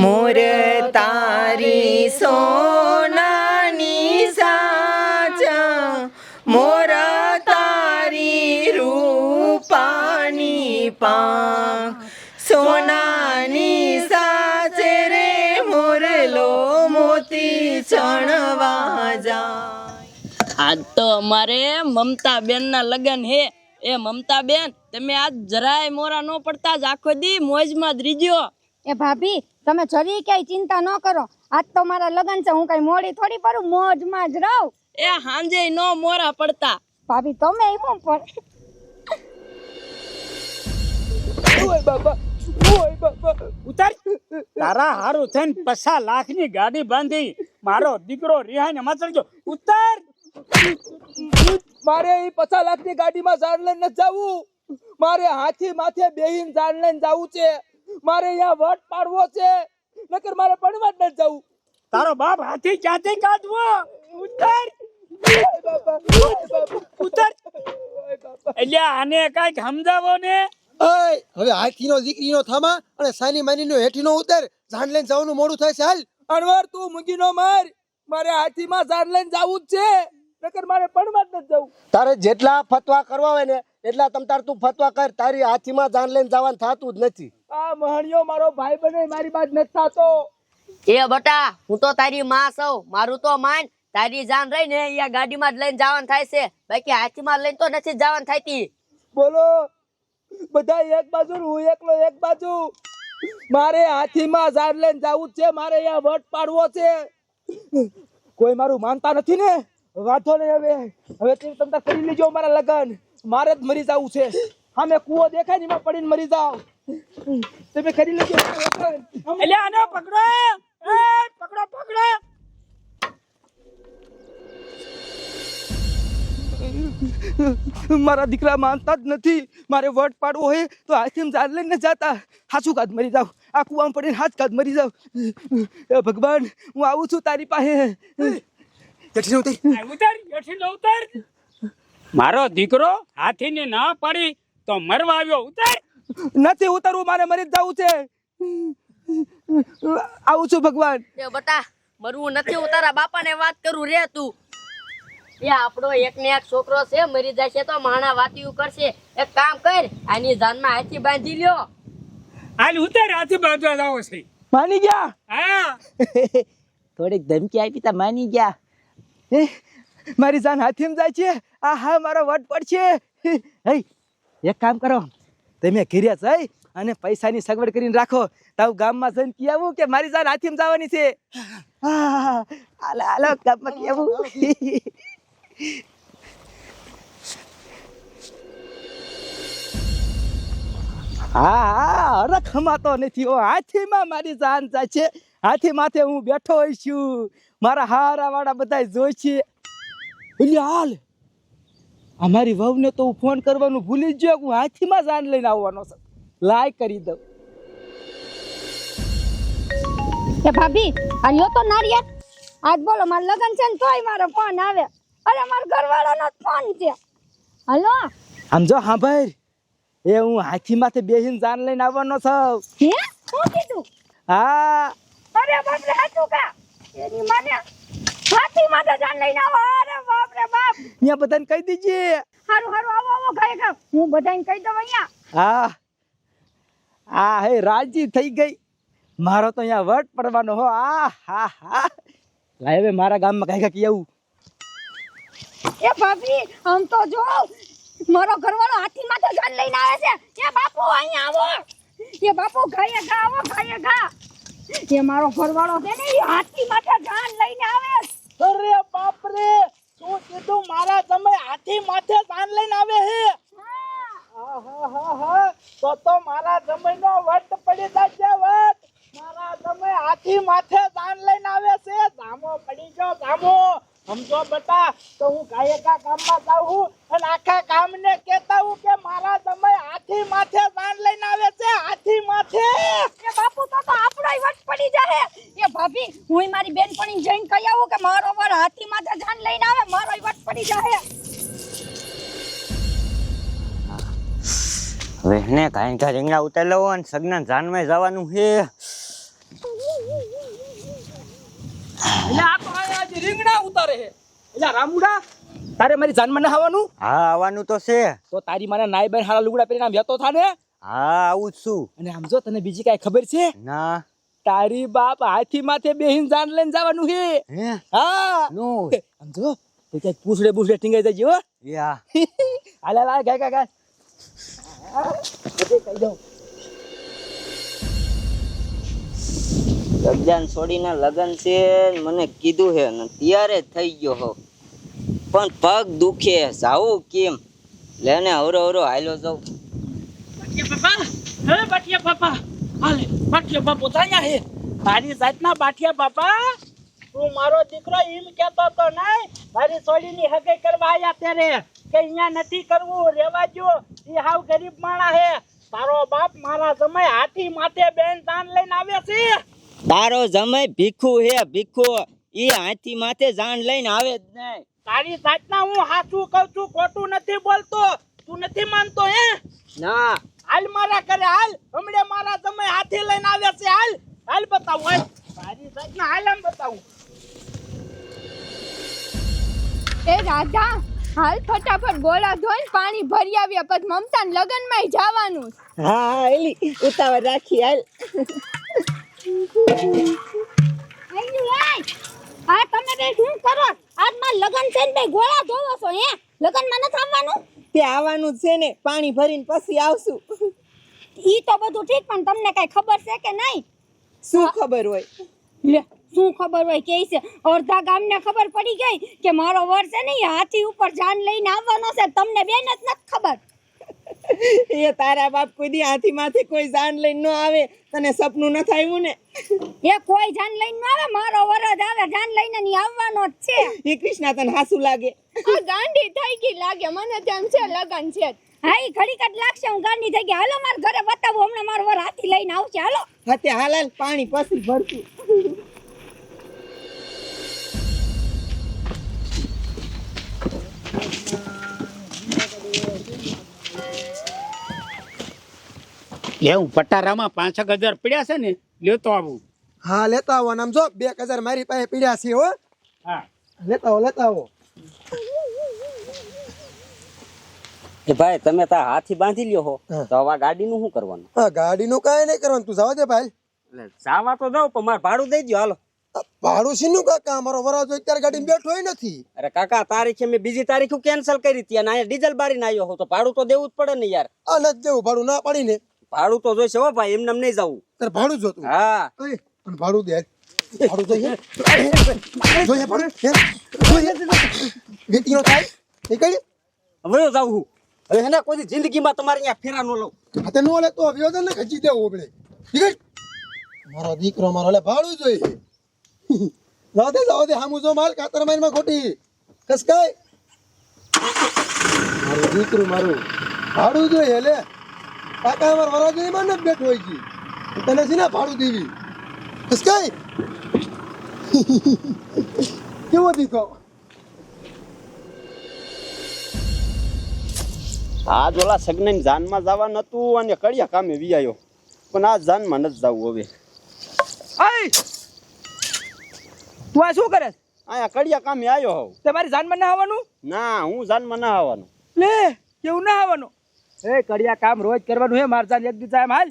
મોર તારી સોનાની સાચા મોર તારી રૂપાની પા સોનાની સાચે રે મોરલો મોતી ચણવા જા આજ તો અમારે મમતા બેન ના લગન હે. એ મમતા બેન તમે આજ જરાય મોરા નો પડતા જ આખો દી મોજમાં જ રીજો. એ ભાભી તમે જરી ક્યાંય ચિંતા ન કરો. આજ તો મારા લગ્ન છે હું કઈ મોડી થોડી પડું મોજમાં જ રહું. એ હાંજે નો મોરા પડતા. ભાભી તમે એમ પણ ઉતાર. તારા હારું થઈને પસા લાખની ગાડી બાંધી મારો દીકરો રિહાઈને મચડજો ઉતાર. મારે એ પચાસ લાખની ગાડીમાં ઝાડ લઈને જાવું. મારે હાથી માથે બેહીને જાણ લઈને જવું છે. મારે અહીંયા વટ પાડવો છે. નકર મારે ભણવા જ ન જવું તારો બાપ હાથી ક્યાંથી કાઢવો? ઉતર. ઉતર. એટલે આને કંઈક સમજાવો ને. હવે હાથીનો દીકરીનો થામા અને સાની માનીનો હેઠીનો ઉતર. જાન લઈને જવાનું મોડું થાય છે હાલ. અણવર તું નો માર. મારે હાથીમાં ઝાડ લઈને જવું જ છે. નકર મારે ભણવા જ ન જાવું તારે જેટલા ફતવા કરવા હોય ને એટલા તમ તાર તું ફતવા કર. તારી હાથીમાં જાન લઈને જવાનું થતું જ નથી. આ મહણિયો મારો ભાઈ બને મારી બાજ નથી થાતો. એ બટા હું તો તારી માં સૌ મારું તો માન. તારી જાન રહી ને અહીંયા ગાડીમાં જ લઈને જવાનું થાય છે. બાકી હાથીમાં લઈને તો નથી જવાનું થાતી બોલો બધા એક બાજુ હું એકલો એક બાજુ. મારે હાથીમાં ઝાડ લઈને જાવું છે. મારે અહીંયા વટ પાડવો છે. કોઈ મારું માનતા નથી ને? વાંધો નહીં હવે. હવે તમે તાર કરી લેજો મારા લગન. મારે જ મરી જવું છે. હા મેં કૂવો દેખાય ને એમાં પડીને મરી જાવ. તમે કરી લેજો એટલે આને પકડો એ! પકડો પકડો! મારા દીકરા માનતા જ નથી. મારે વટ પાડવો હોય તો હાથીમાં ઝાડ લઈને જાતા. હાચું કાદ મરી જાઉં આ કુવામાં પડીને હાથ કાદ મરી જાવ. ભગવાન હું આવું છું તારી પાસે. મારો દીકરો હાથીને ના પડી તો મરવા આવ્યો ઉતાર. નથી ઉતરવું મારે મરી જ જવું છે. આવું છું ભગવાન. એ બટા મરવું નથી ઉતારા બાપા બાપાને વાત કરું રે તું. એ આપણો એક ને એક છોકરો છે મરી જશે તો માણા વાતીયું કરશે. એક કામ કર આની જાનમાં હાથી બાંધી લ્યો. હાલ ઉતાર હાથી બાંધવા જાવ છે. માની ગયા? હા. થોડીક ધમકી આપી તા માની ગયા. હે, મારી જાન હાથીમાં જાય છે. આ હા મારો વટ પડશે. હે એક કામ કરો. તમે ઘેર્યા જઈ અને પૈસાની સગવડ કરીને રાખો. તાવ ગામમાં જઈને કી આવું કે મારી જાન હાથીમાં જવાની છે. હાલો હાલો, ગામમાં કી હા અરે ખમાતો નથી. ઓ, હાથીમાં મારી જાન જાય છે. હાથી માથે હું બેઠો છું. મારા હારા વાળા બધા જોઈ છે હાલ અમારી વહુને તો હું ફોન કરવાનું ભૂલી જ ગયો હું હાથીમાં જાન લઈને આવવાનો છું. લાય કરી દઉં. એ ભાભી આ લ્યો તો નારિયેળ આજ બોલો મારા લગ્ન છે ને તોય મારો ફોન આવે. અરે મારા ઘરવાળાનો ફોન છે. હલો? આમ જો હા ભાઈ. એ હું હાથી માથે બેહીને જાન લઈને આવવાનો છું. હે? શું કીધું? હા. અરે બાપ રે હાચું કા? એની માને હાથી માથે જાન લઈને આવો. અરે બાપ રે બાપ. અહીંયા બધાને કહી દીજે. હારું હારું આવો આવો ગાય ગા હું બધાને કહી દઉં અહીંયા. હા. આ હે રાજી થઈ ગઈ. મારો તો અહીંયા વટ પડવાનો હો. આ હા હા. લાય હવે મારા ગામમાં કઈ કઈ આવું. એ ભાભી આમ તો જો મારો ઘરવાળો હાથી માથે જાન લઈને આવે છે. એ બાપુ અહીંયા આવો. એ બાપુ ગાયે ઘા આવો ગાયે ઘા. એ મારો ઘરવાળો છે ને હાથી માથે જાન લઈને આવે. અરે બાપ રે શું કીધું મારા તમે હાથી માથે જાન લઈને આવે હે તો તો મારા જમીનો વટ પડી જશે વટ મારા તમે હાથી માથે જાન લઈને આવે છે જામો પડી ગયો જામો સમજો બેટા તો હું ગાયકા ગામમાં જાઉં અને આખા ગામને કહેતા હું કે મારા તમે હાથી માથે જાન લઈને આવે છે હાથી માથે એ બાપુ તો તો આપણો વટ પડી જાહે એ ભાભી હું મારી બેનપણી જઈને કહી આવું કે મારો વર હાથી માથે જાન લઈને આવે મારો વટ પડી જાહે કાંઈ રીંગણા ઉતારી લેવો અને સગના જાનમાં જવાનું છે. રીંગણા ઉતારે છે. એટલે રામુડા તારે મારી જાનમાં ના આવવાનું? હા આવવાનું તો છે. તો તારી માને નાઈ બેન હારા લુગડા પહેરીને આમ જતો થા હા આવું જ છું. અને આમ જો તને બીજી કાંઈ ખબર છે? ના. તારી બાપ હાથી માથે બેહીન જાન લઈને જવાનું છે. હે? હા. નો. આમ જો તે પૂછડે પૂછડે ટીંગાઈ જાય હો. યા હાલે હાલે ગાય ગાય ગાય. લગજાન છોડીને લગ્ન છે મને કીધું છે ને, ત્યારે થઈ ગયો હો. પણ પગ દુખે જાવું કેમ? લેને હવરો હવરો હાલ્યો જાઉં. બાપા, હે બાટિયા બાપા? હાલે બાટિયા બાપો તાયા હે. તારી જાતના બાટિયા બાપા, તું મારો દીકરો એમ કેતો તો નહીં. મારી છોડીની હગે કરવા આયા ત્યારે. કે અહીંયા નથી કરવું રેવા જો એ હાવ ગરીબ માણા હે. તારો બાપ મારા સમય હાથી માથે બેન દાન લઈને આવે છે. તારો જમાઈ ભીખુ હે ભીખુ. એ હાથી માથે જાણ લઈને આવે જ નહીં. તારી સાચના હું સાચું કહું છું ખોટું નથી બોલતો. તું નથી માનતો હે? ના. હાલ મારા કરે હાલ. હમણે મારા સમય હાથી લઈને આવે છે હાલ. હાલ બતાવું હાલ. તારી સાચના હાલ આમ બતાવું. એ રાધા હાલ ફટાફટ ગોળા ધોઈને પાણી ભરી આવ્યા પછી મમતાને લગનમાં જવાનું હા એલી ઉતાવળ રાખી હાલ. હા તમે બે શું કરો? આજમાં લગન છે ને બે ગોળા ધોવો છો હે? લગનમાં નથી આવવાનું? તે આવવાનું જ છે ને પાણી ભરીને પછી આવશું. ઈ તો બધું ઠીક પણ તમને કઈ ખબર છે કે નહીં? શું ખબર હોય? લે. શું ખબર હોય કે છે? અડધા ગામને ખબર પડી ગઈ કે મારો વર છે ને હાથી ઉપર જાન લઈને આવવાનો છે. તમને બેન જ નથી ખબર. એ તારા બાપ કોઈ દી હાથી માંથી કોઈ જાન લઈને ન આવે. તને સપનું ન આવ્યું ને? એ કોઈ જાન લઈને ન આવે મારો વર જ આવે. જાન લઈને ની આવવાનો જ છે. એ કૃષ્ણા તને હાસુ લાગે. આ ગાંડી થઈ ગઈ લાગે. મને તેમ છે લગન છે. હા એ ઘડી જ લાગશે. હું ગાંડી થઈ ગઈ. હાલો મારા ઘરે બતાવું. હમણાં મારો વર હાથી લઈને આવશે. હાલો. હાલ હાલ પાણી પછી ભરતું એવું પટારામાં એક હજાર પડ્યા છે ને લેતો આવું. હા લેતા આવો. ને આમ જો બે હજાર મારી પાસે પીડ્યા છે હો. હા. લેતા આવો લેતા આવો. કે ભાઈ તમે તા હાથી બાંધી લ્યો હો. તો હવે ગાડીનું શું કરવાનું? હા ગાડીનું કાંઈ નહીં કરવાનું. તું જવા દે ભાઈ. એટલે જાવા તો જાવ પણ મારે ભાડું દઈ દો હાલો. ભાડું શીનું કાકા? અમારો વરાજો અત્યારે ગાડી બેઠો હોય નથી. અરે કાકા તારીખે મેં બીજી તારીખ કેન્સલ કરી હતી અને અહીંયા ડીઝલ બારીને આવ્યો હો તો ભાડું તો દેવું જ પડે ને યાર. આ નથી દેવું ભાડું ના પાડીને. ભાડું તો જોઈશે હો ભાઈ એમને નહીં જવું. તારે ભાડું જોતું હા. પણ ભાડું દે. ભાડું જોઈએ. જોઈએ ભાડું? હે? જોઈએ. વેટીનો થાય. કઈ હવે જાવું હવે હેને કોઈ જિંદગીમાં તમારે અહીંયા ફેરા ન લઉં. હાથે નો લે તો વિયોજન ને ખચી દેવું આપણે. ઠીક મારો દીકરો મારો લે ભાડું જોઈએ. જાવ દે જાવ દે હામું જો માલ કાતર મારીમાં ખોટી. કસ કાય મારું દીકરું મારું. ભાડું જોઈએ લે. કાકા અમાર વરાજો માં નથી બેઠો હોય જી તને છે ને ભાડું દેવી. કસ કાય કેવો દીકરો? આ ઓલા સગનાની જાનમાં જવા નતું અને કડિયા કામે વિયાયો પણ આ જાનમાં નથી જવું હવે. આય! તું આ શું કરે? અહીંયા કડિયા કામે આવ્યો હોવ તમારી જાનમાં ના આવવાનું? ના હું જાનમાં ના આવવાનું. લે કેવું ના આવવાનું. એ કડિયા કામ રોજ કરવાનું હે માર જાન એક દિવસ એમ હાલ.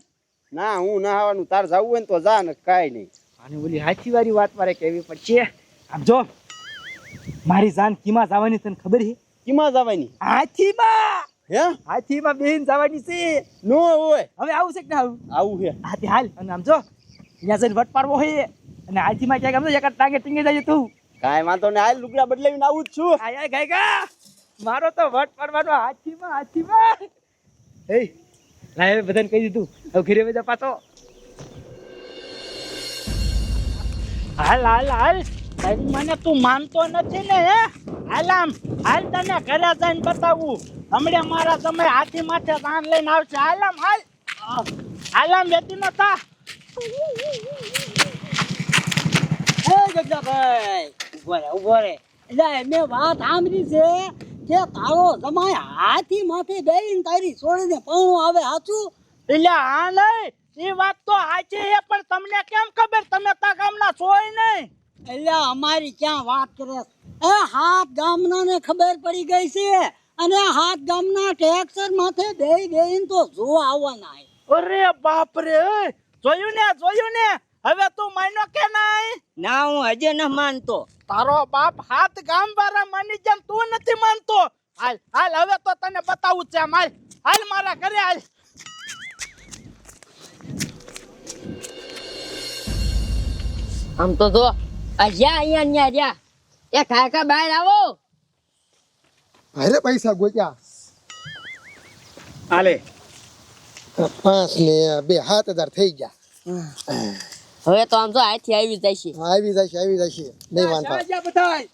ના હું ના આવવાનું તાર જવું હોય ને તો જા ને કાંઈ નહીં. અને ઓલી હાચી વાળી વાત મારે કહેવી પડશે. આમ જો મારી જાન કીમાં જવાની તને ખબર છે? કીમાં જવાની? હાથીમાં! હે? હાથીમાં બેહીન જવાની છે. નો હોય. હવે આવું છે કે ના આવું? આવું છે. હાથી હાલ. અને આમ જો અહીંયા જઈને વટ પાડવો હોય અને હાથીમાં ક્યાંક આમ જો એક ટાંગે ટીંગે જાય તું. કાંઈ વાંધો ને હાલ લુગડા બદલાવીને આવું જ છું. આયા ગઈ ગા મારો તો વટ પાડવાનો હાથીમાં હાથીમાં. એ લાય બધાને કહી દીધું. હવે ઘીરે બધા પાછો. હાલ હાલ હાલ. મને તું માનતો નથી ને, હે? હાલ આમ. હાલ તને ઘરે જઈને બતાવું. હમણે મારા સમય હાથી માથે તાન લઈને આવશે. હાલ આમ, હાલ. હાલ આમ વેતી નતા જગદાભાઈ ઊભો રે, ઊભો એટલે મેં વાત સાંભળી છે. કે તારો જમાય હાથી માથે બેહીને તારી છોડીને પૌણું આવે હાચું? એટલે હા નહીં એ વાત તો સાચી છે પણ તમને કેમ ખબર? તમે તાર અમારી ક્યાં વાત કરે એ હાથ ગામના ને ખબર પડી ગઈ છે અને હાથ ગામના ટેક્સર માથે બે બેન તો જોવા આવવાના છે. અરે બાપ રે જોયું ને જોયું ને? હવે તું માન્યો કે નહીં? ના હું હજે ન માનતો. તારો બાપ હાથ ગામ વાળા માની જેમ તું નથી માનતો. હાલ હાલ હવે તો તને બતાવું છે હાલ હાલ મારા ઘરે હાલ. આમ તો જો અજ્યા જ્યાં અહીંયા ન્યા જ્યાં એ કાકા બહાર આવો. ભાઈ પૈસા ગોચ્યા હાલે. પાંચ ને બે સાત હજાર થઈ ગયા. હવે તો આમ જો આથી આવી જાય છે આવી જશે આવી જશે. નહીં વાંધો. બધાય.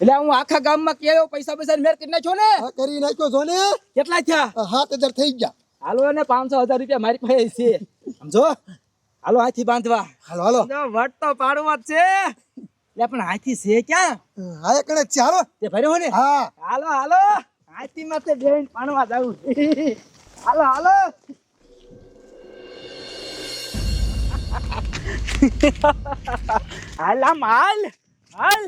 એટલે હું આખા ગામમાં કેવો પૈસા પૈસા મેર કરી નાખ્યો ને? હા કરી નાખ્યો છો ને. કેટલા થયા? સાત હજાર થઈ ગયા. હાલો ને પાંચસો હજાર રૂપિયા મારી પાસે છે. સમજો હાલો હાથી બાંધવા. હાલો હાલો. જો વટ તો પાડવા જ છે. લે પણ હાથી છે ક્યાં? હા કણે છે હાલો. તે ભર્યો ને? હા. હાલો હાલો. હાથી માથે બેન પાણવા જાવું હાલો હાલો. હાલ આમ હાલ હાલ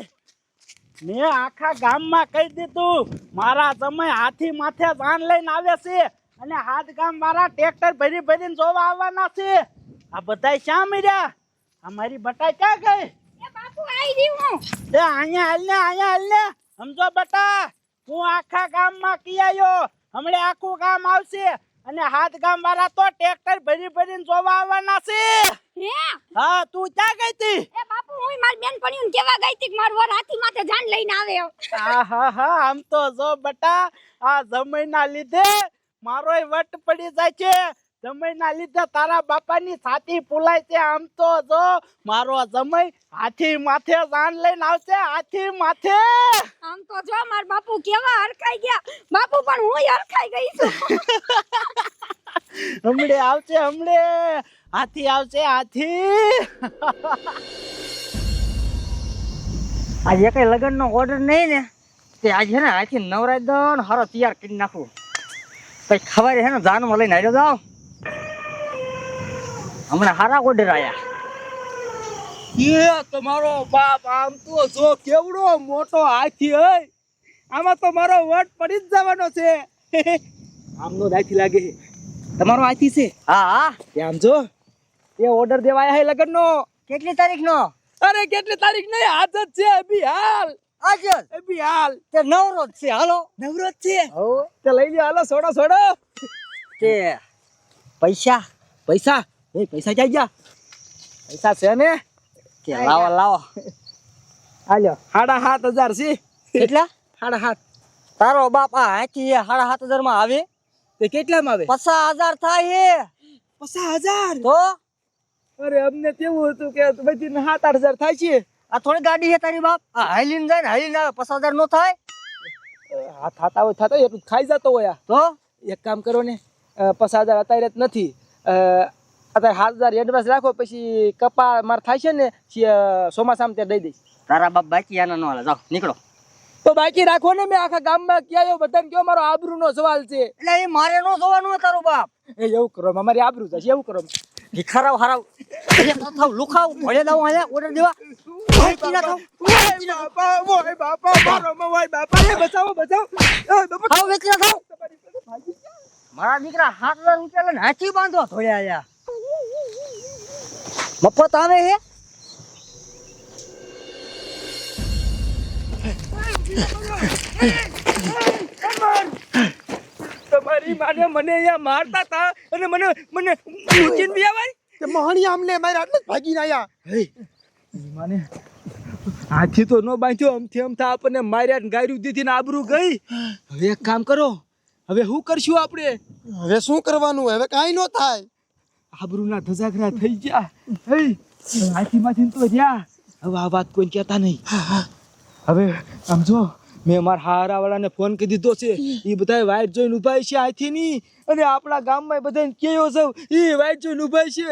મેં આખા ગામમાં કહી દીધું મારા સમય હાથી માથે જાન લઈને આવે છે અને હાથ ગામ વાળા ટ્રેક્ટર ભરી ભરીને જોવા આવવાના છે. આ બધા શા મળ્યા આ મારી બટા ક્યાં ગઈ? એ અહીંયા હાલ ને અહીંયા હાલ ને. સમજો બટા હું આખા ગામમાં કી આવ્યો હમણાં આખું ગામ આવશે. અને હાથ ગામ વાળા તો ટ્રેક્ટર ભરી ભરીને જોવા આવવાના છે. હા? તું ક્યાં ગઈ હતી? એ બાપુ હું મારી બેન પણીને કેવા ગઈ તી કે મારું વર હાથી માથે જાન લઈને આવે હા હા હા આમ તો જો બટા આ જમઈના લીધે મારોય વટ પડી જાય છે. જમઈના લીધે તારા બાપાની છાતી ફૂલાય છે. આમ તો જો મારો જમઈ હાથી માથે જાન લઈને આવશે હાથી માથે. આમ તો જો માર બાપુ કેવા હરખાઈ ગયા. બાપુ પણ હું હરખાઈ ગઈ છું. હમણે આવશે હમણે. હાથી આવશે હાથી. આજે કઈ લગ્ન નો ઓર્ડર નહીં ને તે આજે ને આથી નવરાઈ દો ને હારો તૈયાર કરી નાખું. પછી ખબર છે ને જાનમાં લઈને આવ્યો જાવ હમણાં હારા ઓર્ડર આયા. એ તમારો બાપ આમ તો જો કેવડો મોટો હાથી હે. આમાં તો મારો વટ પડી જ જવાનો છે. આમનો જ હાથી લાગે તમારો હાથી છે? હા હા. આમ જો. એ ઓર્ડર દેવાયા હે લગ્નનો. કેટલી તારીખ નો અરે કેટલી તારીખ નહીં આજ જ છે અભી હાલ આજ અભી હાલ તે નવરો જ છે હાલો. નવરો જ છે? તે લઈ લ્યો હાલો સોડો સોડો કે પૈસા પૈસા. એ પૈસા ક્યાં ગયા પૈસા છે ને કે લાવો લાવો હાલ્યો સાડા સાત હજાર છે કેટલા સાડા સાત તારો બાપ આ હાથી સાડા સાત હજારમાં આવે? તે કેટલામાં આવે? પચાસ હજાર થાય છે પચાસ હજાર? તો? અરે અમને કેવું હતું કે બધી સાત આઠ હજાર થાય છે? આ થોડી ગાડી છે તારી બાપ? આ હાલીને જાય ને હાલીને આવે પચાસ હજાર નો થાય. હા થતા હોય થતા હોય એટલું ખાઈ જતો હોય તો? એક કામ કરો ને પચાસ હજાર અત્યારે નથી. અત્યારે સાત હજાર એડવાન્સ રાખો પછી કપા માર થાય છે ને ચોમાસામાં ત્યાં દઈ દઈશ. તારા બાપ બાકી આના નો હાલે. જાઓ નીકળો. તો બાકી રાખો ને મેં આખા ગામમાં ક્યાં બધાને કયો મારો આબરૂ નો સવાલ છે. એટલે એ મારે નો જોવાનું તારો બાપ. એ એવું કરો મારી આબરૂ થશે એવું કરો. ભિખારાવ હારાવ થાવ લુખાવ ભળે દાવ અહીંયા ઓર્ડર દેવા. બાપા ઓય બાપા મારો ઓય બાપા. એ બચાવો બચાવો. ઓય બાપા. થાવ વેચી થાવ. મારા દીકરા હાથ રૂપિયા લઈને હાથી બાંધો થોડ્યા આયા. મફત આવે હે? તમારી માને મને અહીંયા મારતા હતા અને મને મને મૂકીને બી આવાય? કે મહાણી આમને મારે આટલે જ ભાગીને આયા. મને હાથી તો નો બાંધ્યો અમથી અમથા આપણને માર્યા ને ગાયરું દીધી ને આબરૂ ગઈ. હવે એક કામ કરો હવે શું કરશું આપણે? હવે શું કરવાનું? હવે કાંઈ ન થાય. આબરૂના ધજાગરા થઈ ગયા. હે હાથીમાંથી તો રહ્યા. હવે આ વાત કોઈ કહેતા નહીં. હવે સમજો મેં મારા હારા વાળાને ફોન કરી દીધો છે. એ બધા વાઈટ જોઈને ઊભા છે હાથીની અને આપણા ગામમાં બધાને કેવો છે? એ વાઇટ જોઈને ઊભા છે.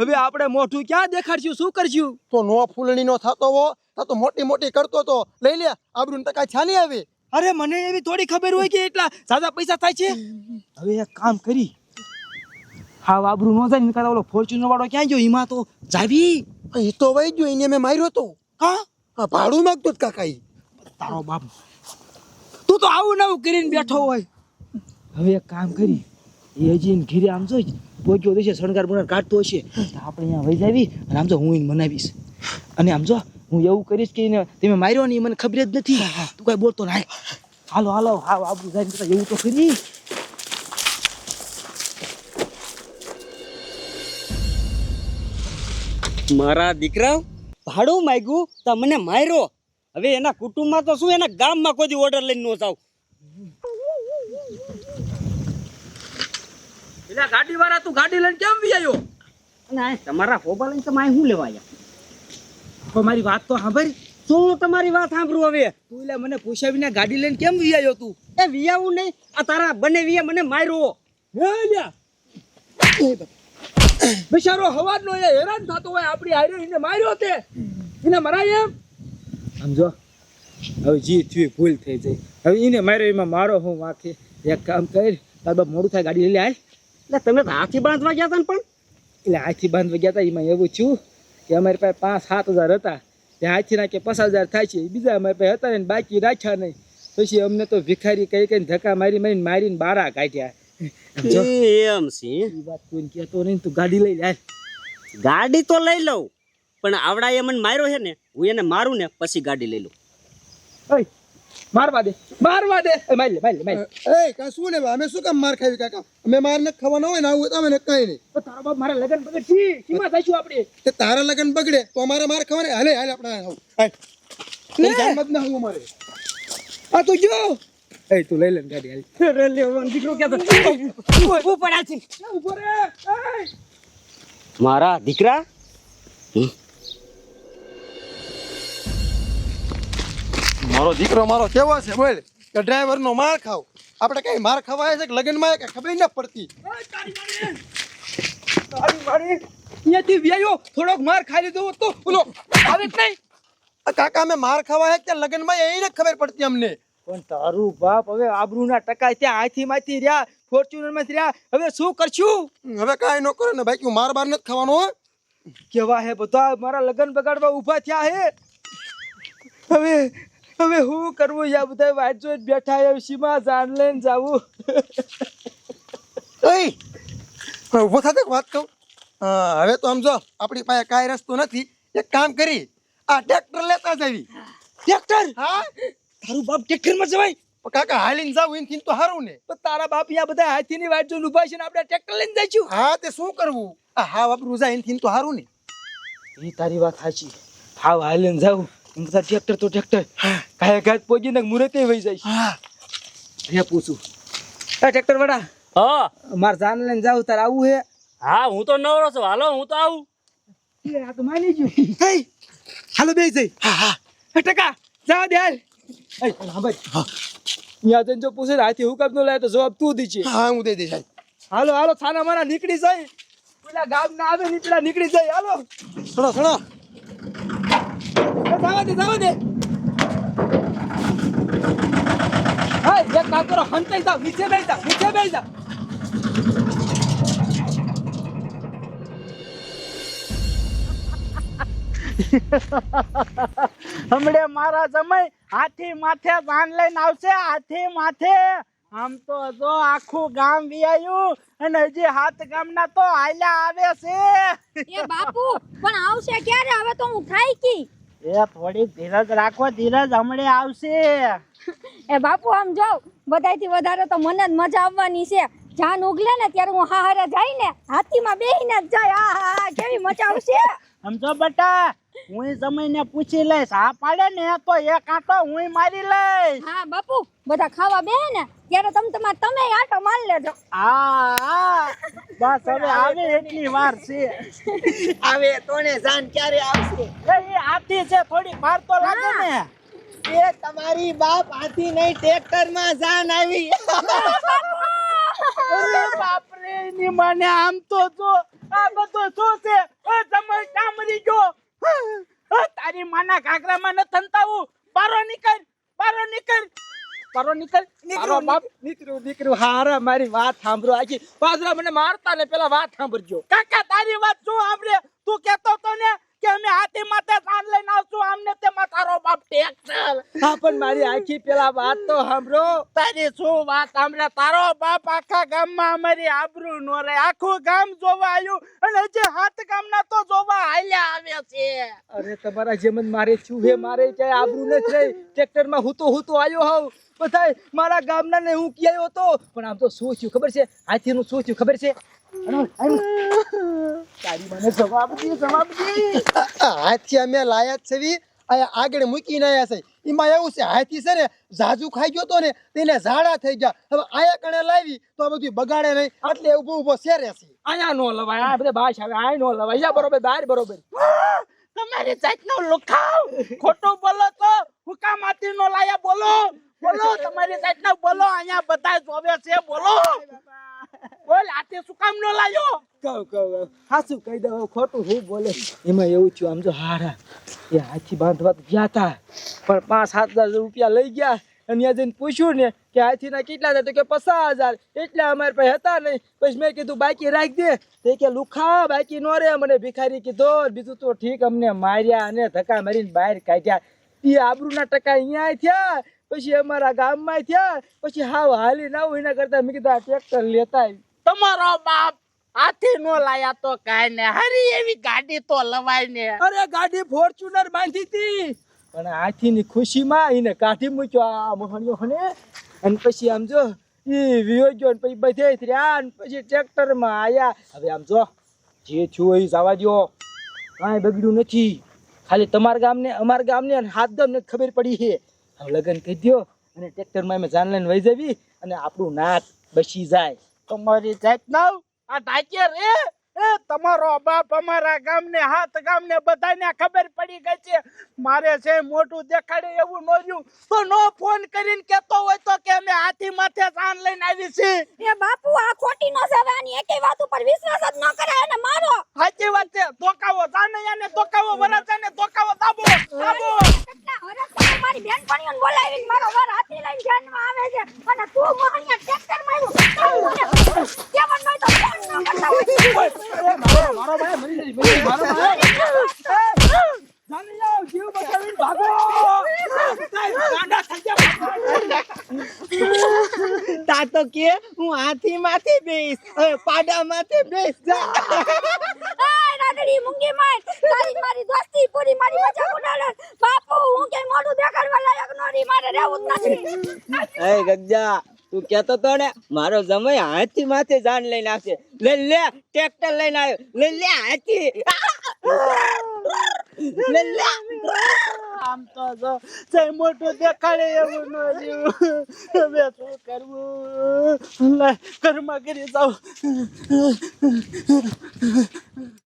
હવે આપણે મોઢું ક્યાં દેખાડશું? શું કરશું? તો નો ફૂલણી નો થતો હો તો તો મોટી મોટી કરતો તો. લઈ લે આબરૂ ને ટકા છાની આવે. અરે મને એવી થોડી ખબર હોય કે એટલા સાદા પૈસા થાય છે? હવે એક કામ કરી. હા આબરૂ ન જાય ને ઓલો ફોર્ચ્યુનર વાળો ક્યાં ગયો? એમાં તો જાવી. એ તો વહી ગયો એને મેં માર્યો તો. હા? હા ભાડું માંગતો જ કાકા તારો બાપ. તું તો આવું નવું કરીને બેઠો હોય. હવે એક કામ કરી એ હજી ઘીરે આમ જોઈ પોગ્યો દેશે શણગાર બણગાર કાઢતો હશે. તો આપણે અહીંયા વહી જાવી અને આમ જો હું એને મનાવીશ. અને આમ જો હું એવું કરીશ કે એને તમે માર્યો ને એ મને ખબર જ નથી. તું કાંઈ બોલતો ના હાલો હાલો હા આબુ જાય એવું તો કરી. મારા દીકરા ભાડું માગ્યું તો મને માર્યો. હવે એના કુટુંબમાં તો શું એના ગામમાં કોઈ ઓર્ડર લઈને નો જાવ એટલે ગાડી વાળા તું ગાડી લઈને કેમ વિયાયો અને તમારા હોબા લઈને તમે શું લેવા આવ્યા તો મારી વાત તો સાંભળી. શું તમારી વાત સાંભળું હવે? તું એટલે મને પૂછ્યા વિના ગાડી લઈને કેમ વિયાયો તું? એ વિયાવું નહીં. આ તારા બંને વિયા મને માર્યો. હે લ્યા. બિચારો હવારનો એ હેરાન થતો હોય આપણી હારે એને માર્યો તે. એને મરાય એમ? સમજો હવે જી થયું ભૂલ થઈ જાય. હવે એને માર્યો એમાં મારો હું વાંકે. એક કામ કરી તાર બાપ મોડું થાય ગાડી લઈ લે હાલ. એટલે તમે તો હાથી બાંધવા ગયા હતા ને પણ? એટલે હાથી બાંધવા ગયા હતા એમાં એવું થયું કે અમારી પાસે પાંચ સાત હજાર હતા. ત્યાં હાથી નાખે પચાસ હજાર થાય છે એ બીજા અમારી પાસે હતા ને બાકી રાખ્યા નહીં. પછી અમને તો ભિખારી કઈ કઈ ધક્કા મારી મારીને મારીને બારા કાઢ્યા. એમ સી વાત કોઈ કહેતો નહીં તું ગાડી લઈ લે ગાડી તો લઈ લઉં પણ આવડા એ મને માર્યો છે ને હું એને મારું ને પછી ગાડી લઈ લઉં. ઓય મારવા દે મારવા દે. એ લે મારી લે મારી એ કા શું લેવા અમે શું કામ માર ખાવી કાકા? અમે માર ન ખાવાનો હોય ને આવું તો અમે કઈ નહીં. તો તારો બાપ મારા લગન બગડ છી સીમા થઈશું આપણે? તે તારા લગન બગડે તો અમારે માર ખાવાને. હાલે હાલે આપણે આવું. હાલ તું જાનમાં ના આ તો જો એ તું લઈ લે ગાડી હાલ. દીકરો ક્યાં પડ્યા છે ઊભો રે મારા દીકરા? મારો દીકરો મારો કેવો છે બોલ. કે ડ્રાઈવર નો માર ખાવ. આપણે કઈ માર ખવાય છે કે લગનમાં કે ખબર ન પડતી? તારી મારી અહીંયાથી વ્યાયો થોડોક માર ખાઈ લીધો તો. બોલો આવે જ નહીં. કાકા મેં માર ખવાય કે લગનમાં એ ખબર પડતી અમને. પણ તારું બાપ હવે આબરૂના ટકા ત્યાં આથી માંથી રહ્યા ફોર્ચ્યુનરમાંથી રહ્યા. હવે શું કરશું? હવે કાંઈ ન કરે ને ભાઈ માર બાર નથી ખાવાનો હો. કેવા હે બધા? મારા લગ્ન બગાડવા ઊભા થયા હે. હવે હવે હું કરવું? યા બધા વાટ જોઈ બેઠા હે સીમા જાન લઈને જાવું. ઓય ઊભો થતો વાત કહું. હા, હવે તો સમજો આપણી પાસે કાંઈ રસ્તો નથી. એક કામ કરી આ ટ્રેક્ટર લેતા જવી ટ્રેક્ટર? હા? તારું બાપ ટ્રેક્ટરમાં જવાય? પણ કાકા હાલીને જાવ એનથી તો સારું ને. તો તારા બાપ અહીંયા બધા હાથીની વાટ જોઈને ઊભા છે ને આપણે ટ્રેક્ટર લઈને જઈશું? હા તે શું કરવું? આ હા બાપ જાય એનથી તો હારું ને. એ તારી વાત સાચી. હાવ હાલીને જાવું એમ બધા ટ્રેક્ટર તો ટ્રેક્ટર. કાય ઘાટ પહોંચીને મુરતે વહી જાય હા. હે પૂછું. આ ટ્રેક્ટર વડા હા. મારે જાન લઈને જાવ તાર આવું હે? હા હું તો નવરો છું. હાલો હું તો આવું. એ આ તો માની ગયું. હે. હાલો બે જઈ. હા હા. ટકા જા દે અહીંયા જઈને જો પૂછે ને હાથી હુકમ નો લાય તો જવાબ તું દીજે હા હું દઈ દઈશ હાલ. હાલો થાના મારા નીકળી જાય પેલા ગામ ના આવે નીકળ્યા નીકળી જાય હાલો. સણો સણો એ જાવા દે જાવા દે. હા એક કામ કરો હંતાઈ જાવ નીચે બેસી જાવ નીચે બેસી જાવ હમણે મારા સમય હાથી માથે ભાન લઈને આવશે હાથી માથે. આમ તો જો આખું ગામ વિયાયું અને હજી હાથ ગામના તો હાલ્યા આવે છે. એ બાપુ પણ આવશે ક્યારે? હવે તો હું ખાઈ કી એ થોડી ધીરજ રાખો ધીરજ હમણે આવશે. એ બાપુ આમ જો બધાયથી વધારે તો મને જ મજા આવવાની છે. જાન ઉગલે ને ત્યારે હું હાહારે જાય ને હાથીમાં બેહીને જ જાય. આ હા હા કેવી મજા આવશે. સમજો બટા હું જમીને પૂછી લઈશ. હા પાડે ને તો એક આટો હું મારી લઈશ. હા બાપુ બધા ખાવા બે ને ત્યારે તમે તમાર તમે આટો માર લેજો. હા. બસ હવે આવે એટલી વાર છે. આવે તોને જાન ક્યારે આવશે? એ હાથી છે થોડી વાર તો લાગે ને. એ તમારી બાપ હાથી નહીં ટ્રેક્ટરમાં જાન આવી. અરે બાપરે ની મને આમ તો જો આ બધું શું છે? એ તમે કામરી જો તારી માના ઘાઘરામાં ન થંતાવું બારો નીકળ બારો નીકળ. બારો નીકળ. નીકળું બાપ. નીકળું નીકળું. હારા મારી વાત સાંભળો. આખી પાછળ મને મારતા ને પેલા વાત સાંભળજો. કાકા તારી વાત શું સાંભળે. તું કહેતો તો ને કે અમે હાથી માથે સાન લઈને આવશું આમને તેમાં તારો હા પણ મારી આખી પેલા વાત તો સાંભળો. તારી શું વાત સાંભળે? તારો બાપ આખા ગામમાં અમારી આબરૂ નો રહે. આખું ગામ જોવા આવ્યું અને જે હાથ ગામના તો જોવા હાલ્યા આવે છે. અરે તમારા જેમ મારે છું હે મારે ક્યાંય આબરૂ નથી રહી ટ્રેક્ટરમાં હું તો હું તો આવ્યો હોઉં. બધા મારા ગામના ને હું ક્યાંય હતો? પણ આમ તો શું થયું ખબર છે? હાથીનું શું થયું ખબર છે? હાથી અમે લાયા છે આગળ મૂકીને આવ્યા છે. એમાં એવું છે હાથી છે ને ઝાઝુ ખાઈ ગયો તો ને તેને ઝાડા થઈ ગયા. હવે આયા કણે લાવી તો આ બધું બગાડે નહીં. એટલે ઊભો ઊભો શેરે છે. અહીંયા નો લવાય આ બધા બાશ આવે આ નો લવાય. યા બરોબર બહાર બરોબર. તમારી જાતનો લુખાવ. ખોટું બોલો તો હુકામાતી નો લાયા બોલો. બોલો તમારી જાતના બોલો. અહીંયા બધા જોવે છે બોલો. બોલ, આતે શું કામ નો લાયો? કહું કહું હાસું કહી દઉં ખોટું હું બોલે. એમાં એવું થયું, આમ જો હારા. એ હાથી બાંધવા ગયા હતા પણ પાંચ, સાત હજાર રૂપિયા લઈ ગયા. અને ત્યાં જઈને પૂછ્યું ને કે હાથીના કેટલા હતા? તો કે પચાસ હજાર. એટલા અમારી પાસે હતા નહીં. પછી મેં કીધું, બાકી રાખ દે. તે કે, લુખા, બાકી નો રે મને ભિખારી કીધો. બીજું તો ઠીક અમને માર્યા અને ધક્કા મારીને બહાર કાઢ્યા. એ આબરૂના ટકા અહીંયા થયા. પછી અમારા ગામમાં થયા પછી હાવ હાલી ના હોય એના કરતા મેં કીધું આ ટ્રેક્ટર લેતા. તમારો બાપ હાથી નો લાયા તો કાંઈ ને હરી એવી ગાડી તો લવાય ને. અરે ગાડી ફોર્ચ્યુનર બાંધી હતી. પણ હાથીની ખુશીમાં એને કાઢી મૂક્યો આ મોહણીઓ હને. અને પછી આમ જો એ વિયો ગયો ને પછી બધે રહ્યા ને પછી ટ્રેક્ટરમાં આયા. હવે આમ જો જે છું એ જવા દો કાંઈ બગડ્યું નથી. ખાલી તમારા ગામને અમારા ગામને ને હાથ દમ જ ખબર પડી છે. લગ્ન કહી દ્યો અને ટ્રેક્ટરમાં અમે જાન લઈને વહી જવી અને આપણું નાક બસી જાય. તમારી જાતના આ ઢાંચે રે? એ તમારો બાપ અમારા ગામને હાથ ગામને બધાને ખબર પડી ગઈ છે. મારે છે મોટું દેખાડે એવું ન રહ્યું તો નો ફોન કરીને કેતો હોય તો કે અમે હાથી માથે સાન લઈને આવી છે એ બાપુ આ ખોટી નો છે આની એકેય વાત ઉપર વિશ્વાસ જ ન કરે અને મારો. સાચી વાત છે. ધોકાવો જાનૈયાને ધોકાવો વરાજાને ધોકાવો દાબો દાબો. મારી બેન મારી બેનપણીઓને બોલાવીને મારો વર હાથી લઈને ધ્યાનમાં આવે છે. અને તું મોહણીયા ટ્રેક્ટર માર્યું કેવન નોય તો ફોન ન કરતા હોય. મારો ભાઈ મરી જઈ મારો ભાઈ જાની જાઓ, જીવ બચાવીને ભાગો ગાંડા થઈ ગયા તા તો કે હું હાથી માથે બેસ પાડા માથે બેસ જા. આય મુંગી મૂંગી માર તારી મારી દોસ્તી પૂરી મારી મજા ઉડાડે. બાપુ હું કે મોઢું દેખાડવા લાયક નોરી મારે રહેવું જ નથી. એ ગગજા તું કેતો તો ને, મારો જમાઈ હાથી માથે જાન લઈને આવશે. લે લે, ટ્રેક્ટર લઈને આવ્યો. લે લે, હાથી. લે લે. આમ તો મોટું દેખાડે એવું ન રહ્યું હવે કરી જાઉં